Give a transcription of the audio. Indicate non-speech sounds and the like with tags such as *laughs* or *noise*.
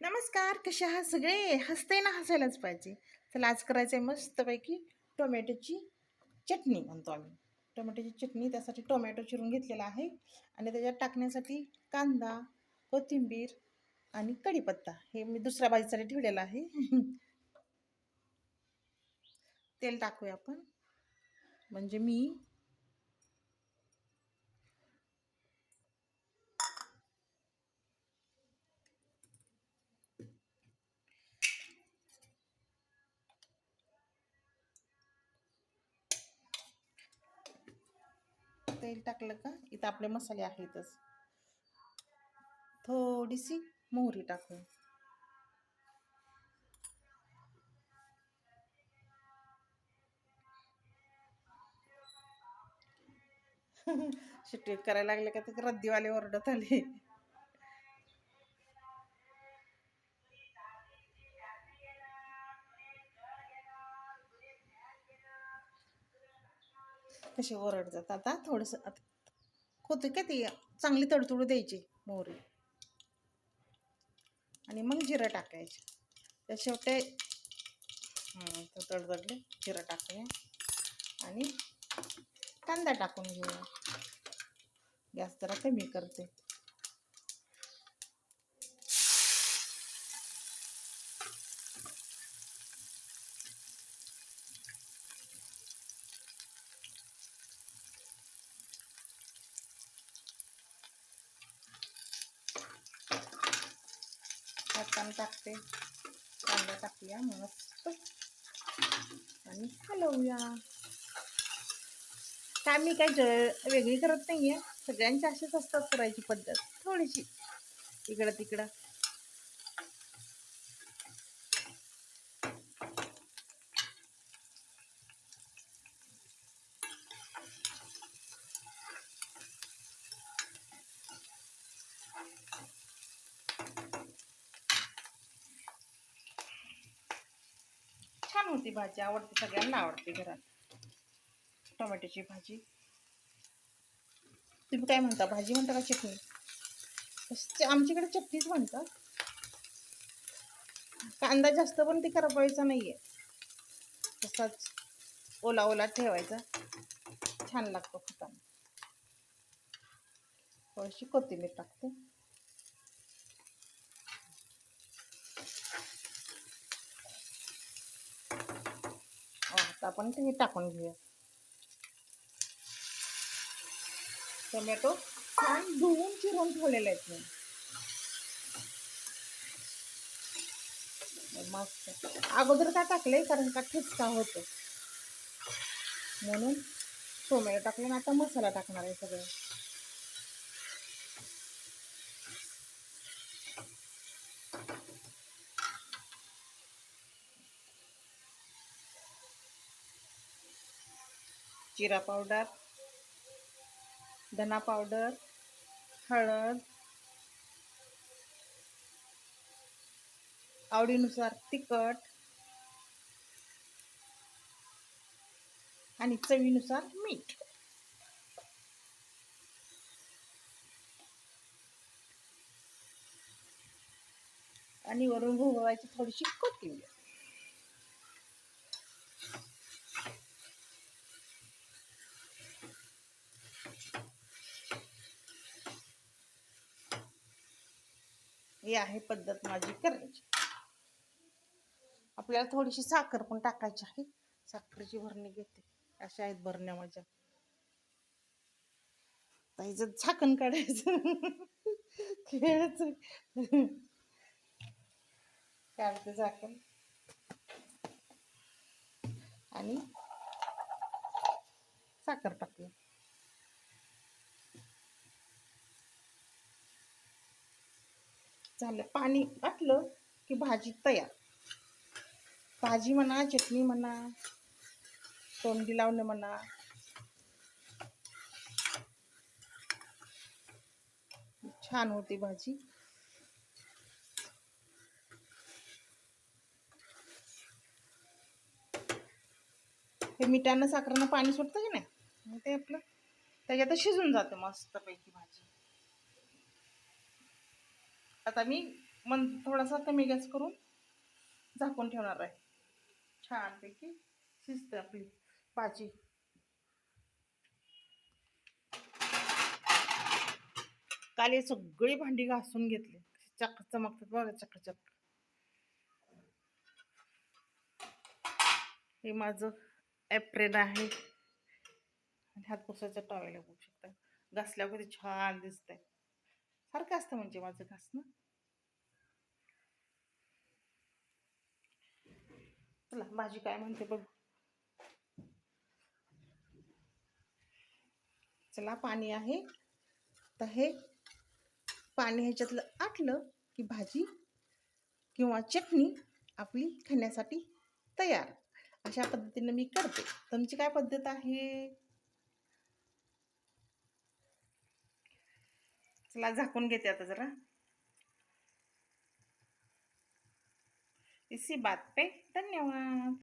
नमस्कार कसे आहात सगळे? हसते ना हसायलाच पाहिजे. चला आज करायचं आहे मस्तपैकी टोमॅटोची चटणी म्हणतो आम्ही. टोमॅटोची चटणी त्यासाठी टोमॅटो चिरून घेतलेला आहे. आणि त्याच्यात टाकण्यासाठी कांदा कोथिंबीर आणि कढीपत्ता. हे मी दुसऱ्या भाजीसाठी ठेवलेलं आहे. *laughs* तेल टाकूया आपण. म्हणजे मी तेल टाकलं का? इथं आपले मसाले आहेतच. थोडीशी मोहरी टाकू *laughs* शिट्टी करायला लागले का? ते रद्दीवाले ओरडत आले. कसे ओरडतात. आता थोडंसं आता होतं का ती चांगली तडतुडू द्यायची मोहरी. आणि मग जिरं टाकायचे. त्या शेवटे हं, तडतडले जिरं टाकूया आणि कांदा टाकून घेऊया. गॅस जरा कमी करते. हाताने टाकते. कांदा टाकूया मस्त. आणि हलवूया. काय मी काय ज- वेगळी करत नाही आहे सगळ्यांची अशीच असतात करायची पद्धत. थोडीशी. इकडं तिकडं. छान होती भाजी आवडते सगळ्यांना आवडते घरात. टोमॅटोची भाजी. तुम्ही काय म्हणता भाजी म्हणता का चटणी? आमच्याकडे चटणीच म्हणतात. कांदा जास्त पण ते करपवायचा आहे तसाच ओला ओला ठेवायचा. छान लागतो खाताना. थोडीशी कोथिंबीर टाकते. आता आपण ते टाकून घेऊया. टोमॅटो छान धुवून चिरून ठेवलेले आहेत मी. मस्त. अगोदर का टाकलंय? कारण का ठिचका होतो म्हणून टोमॅटो टाकले ना आता मसाला टाकणार आहे सगळं. जिरा पावडर धना पावडर हळद. आवडीनुसार तिखट. आणि चवीनुसार मीठ. आणि वरून भोगवायची थोडीशी कोथिंबीर. ही आहे पद्धत माझी करायची आपल्याला थोडीशी साखर पण टाकायची आहे. साखरेची भरणी घेते. अशा आहेत भरण्या माझ्या. ताईचं झाकण काढायचं. खेळायचं. काढते झाकण. आणि साखर टाकली झालं. पाणी आटलं की भाजी तयार. भाजी म्हणा चटणी म्हणा तोंडी लावणं म्हणा. छान होती भाजी. हे मिठानं साखरेनं पाणी सुटतं की नाही? ते आपलं त्याच्यात शिजून जाते मस्तपैकी भाजी. आता मी मन थोडासा कमी गॅस करून झाकून ठेवणार आहे. छानपैकी शिजते आपली भाजी. काल हे सगळी भांडी घासून घेतली. चक चमकतात बघा चकचक हे माझं ॲप्रेन आहे. आणि हात पुसायचं टॉवेला बघू शकता. घासल्यावर किती छान दिसतंय. सारखं असतं म्हणजे माझं घासणं. चला भाजी काय म्हणते बघ. चला पाणी आहे. तर हे पाणी ह्याच्यातलं आटलं की भाजी किंवा चटणी आपली खाण्यासाठी तयार. अशा पद्धतीने मी करते. तुमची काय पद्धत आहे? चला झाकून घेते आता जरा. इसी बात पे धन्यवाद.